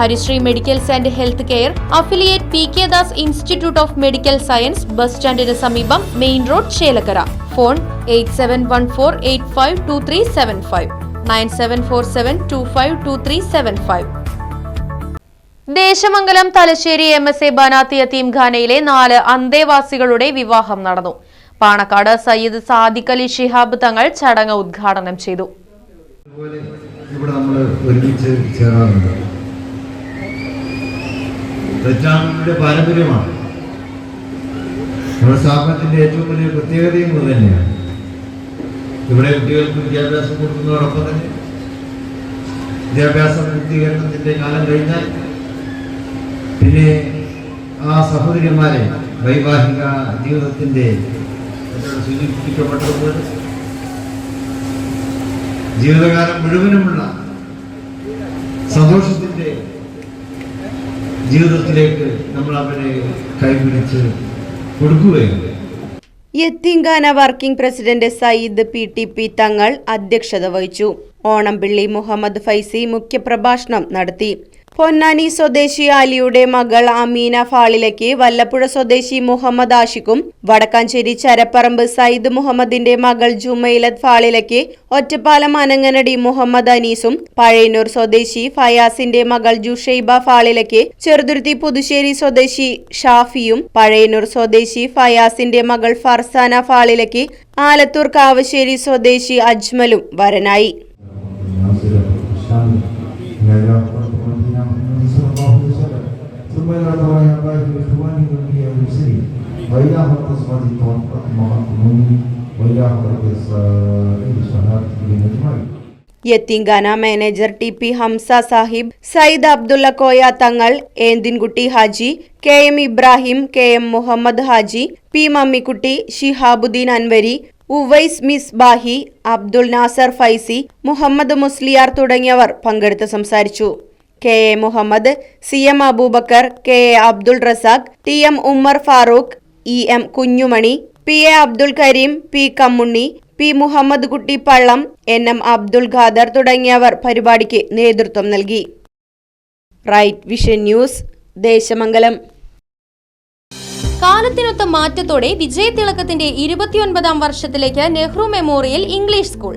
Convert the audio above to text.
Harisree medicals and health care affiliate P K Das institute of medical science bus സ്റ്റാൻഡിന് സമീപം main road Chelakkara. Phone eight seven one four eight five two three seven five. Nine seven four seven two five two three seven five. Desamangalam Thalassery M S A ബനാത്തി യത്തീം ഖാനയിലെ നാല് അന്തേവാസികളുടെ വിവാഹം നടന്നു. പാണക്കാട് സയ്യിദ് സാദിഖ് അലി ഷിഹാബ് തങ്ങൾ ചടങ്ങ് ഉദ്ഘാടനം ചെയ്തു. ഇവിടെ നമ്മൾ ഒരുമിച്ച് ചേരാറുണ്ട്. തെറ്റാങ്ങളുടെ പാരമ്പര്യമാണ്. നമ്മുടെ സ്ഥാപനത്തിന്റെ ഏറ്റവും വലിയ പ്രത്യേകതയും ഇത് തന്നെയാണ്. ഇവിടെ കുട്ടികൾക്ക് വിദ്യാഭ്യാസം കൊടുക്കുന്നതോടൊപ്പം തന്നെ വിദ്യാഭ്യാസ പൂർത്തീകരണത്തിന്റെ കാലം കഴിഞ്ഞാൽ പിന്നെ ആ സഹോദരിമാരെ വൈവാഹിക ജീവിതത്തിന്റെ സൂചിപ്പിക്കപ്പെട്ടതുപോലെ ജീവിതകാലം മുഴുവനുമുള്ള സന്തോഷത്തിന്റെ ജീവിതത്തിലേക്ക് നമ്മൾ അവരെ കൈപിടിച്ച് കൊടുക്കുകയാണ്. യത്തീംഖാന working president Sayyid P T P Thangal അധ്യക്ഷത വഹിച്ചു. ഓണംപിള്ളി മുഹമ്മദ് ഫൈസി മുഖ്യപ്രഭാഷണം നടത്തി. പൊന്നാനി സ്വദേശി അലിയുടെ മകൾ അമീന ഫാളിലയ്ക്ക് വല്ലപ്പുഴ സ്വദേശി മുഹമ്മദ് ആഷിഖും വടക്കാഞ്ചേരി ചരപ്പറമ്പ് സയ്യിദ് മുഹമ്മദിന്റെ മകൾ ജുമൈലത് ഫാളിലയ്ക്ക് ഒറ്റപ്പാലം അനങ്ങനടി മുഹമ്മദ് അനീസും പഴയന്നൂർ സ്വദേശി ഫയാസിന്റെ മകൾ ജുഷൈബ ഫാളിലയ്ക്ക് ചെറുതുരുത്തി പുതുശ്ശേരി സ്വദേശി ഷാഫിയും പഴയന്നൂർ സ്വദേശി ഫയാസിന്റെ മകൾ ഫർസാന ഫാളിലയ്ക്ക് ആലത്തൂർ കാവശ്ശേരി സ്വദേശി അജ്മലും വരനായി. ثم إلى دعاء عباد إخواني والأنبياء والمرسلين وإلى حضرة صلاة التوفيق مع المؤمنين وإلى حضرة الصائم صلاة الدين أجمعين യത്തീംഖാന manager T P Hamsa Sahib Sayyid Abdulla Koya Thangal Enthinkutty Haji K M Ibrahim K M Muhammad Haji P Mammikutty Shihabuddin Anvari Uvais Misbahi Abdul Nasar Faizi Muhammad Musliyar തുടങ്ങിയവർ പങ്കെടുത്ത് സംസാരിച്ചു K A Muhammad C M Aboobacker K A Abdul Razak T M Ummer Farooq E M Kunhumani P A Abdul Kareem P Kammunni P Muhammad Kutty Pallam N M Abdul Khader തുടങ്ങിയവർ പരിപാടിക്ക് നേതൃത്വം നൽകി. Right vision news Desamangalam. കാലത്തിനൊത്ത മാറ്റത്തോടെ വിജയതിളക്കത്തിന്റെ ഇരുപത്തിയൊൻപതാം വർഷത്തിലേക്ക് Nehru memorial English school.